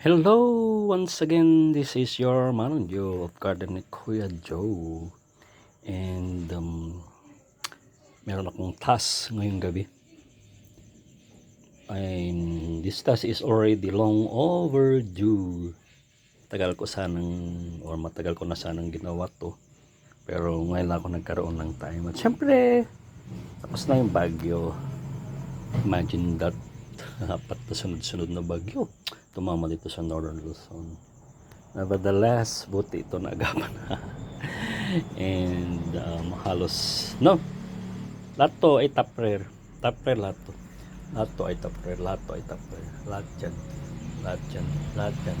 Hello! Once again, this is your Manong Joe of Garden ni Kuya Joe. And um, meron akong task ngayong gabi. And this task is already long overdue. Tagal ko sanang, or matagal ko na sanang ginawa to. Pero ngayon lang ako nagkaroon ng time. At syempre, tapos na yung bagyo. Imagine that, apat na sunod-sunod na bagyo tumama dito sa Northern Luzon. Nevertheless, buti ito naagapan na. And um, halos, no, lahat to ay top rare. Top rare lahat to. Lahat to ay top rare. Lahat to ay top rare. Lahat dyan. Lahat dyan. Lahat dyan.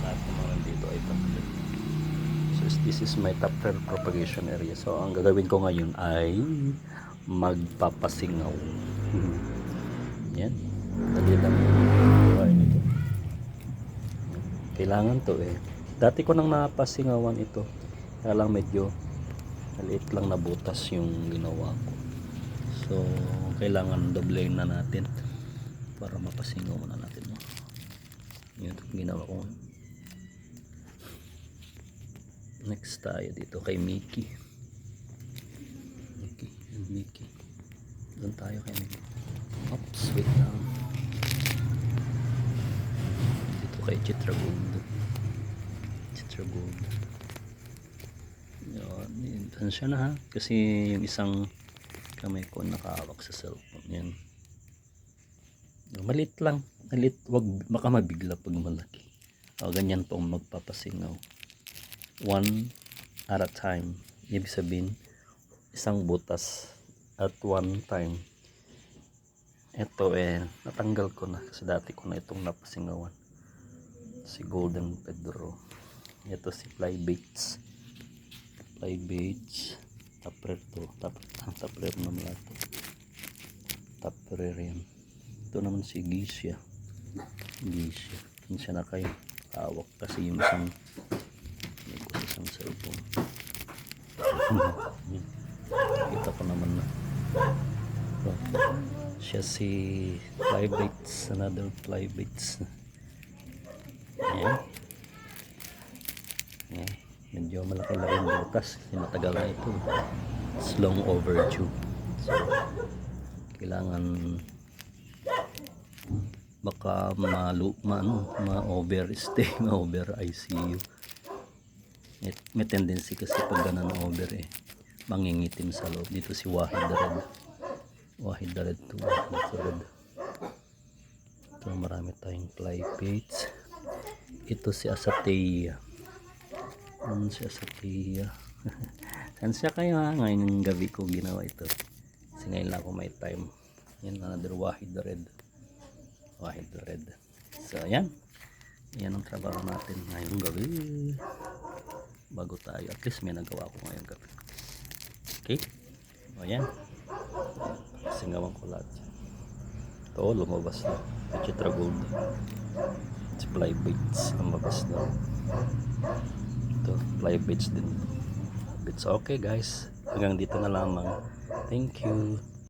Lahat ng mga dito ay top. So this is my top rare propagation area. So ang gagawin ko ngayon ay magpapasingaw. Yan. Dali lang yung gawain ito. Kailangan to eh. Dati ko nang napasingawan ito. Kaya lang medyo maliit lang na butas yung ginawa ko. So, kailangan doblein na natin para mapasingaw na natin. Yun ginawa ko. Next tayo dito kay Mickey. Mickey Mickey. Doon tayo kay Mickey. Oops, wait lang. Dito kay Chitra Gold. Chitra Gold. Yun, yun. Tansya na ha. Kasi yung isang kamay ko nakahawak sa cellphone. Yan. Malit lang. Malit. Wag baka mabigla pag malaki. O, ganyan po ang magpapasingaw. One at a time. Ibig sabihin, isang butas at one time. Ito eh, natanggal ko na kasi dati ko na itong napasingawan. Si Golden Pedro. Ito si Fly Baits. Fly Baits. Taprer to. Tap, taprer naman lahat. Taprer yan. Ito naman si Gisya. Gisya. Kinsya na kayo. Hawak kasi yung isang may ko sa isang cellphone. Kita ko naman na. Siya si Flybaits. Another Flybaits. Ayan. Ayan. Medyo malaki-laki butas. Kasi matagal na ito. It's long overdue. So, kailangan baka malu ma, ano, ma-overstay, ma-over ICU. May, may tendency kasi pag ganun over eh, mangingitim sa loob. Dito si Wahid Red. Wahid Red to Wahid Red. Ito marami tayong fly baits. Ito si Asateia. Ano si Asateia? Saan siya kayo ha? Ngayon yung gabi ko ginawa ito. Kasi ngayon lang ako may time. Yan another Wahid Red. Wahid Red. So yan. Yan ang trabaho natin ngayong gabi. Bago tayo. At least may nagawa ko ngayong gabi. Okay? O yan. Singawan ko lahat. Ito, lumabas na. Chitra Gold. It's fly baits. Lumabas na. Ito, fly baits din. It's okay guys. Hanggang dito na lamang. Thank you.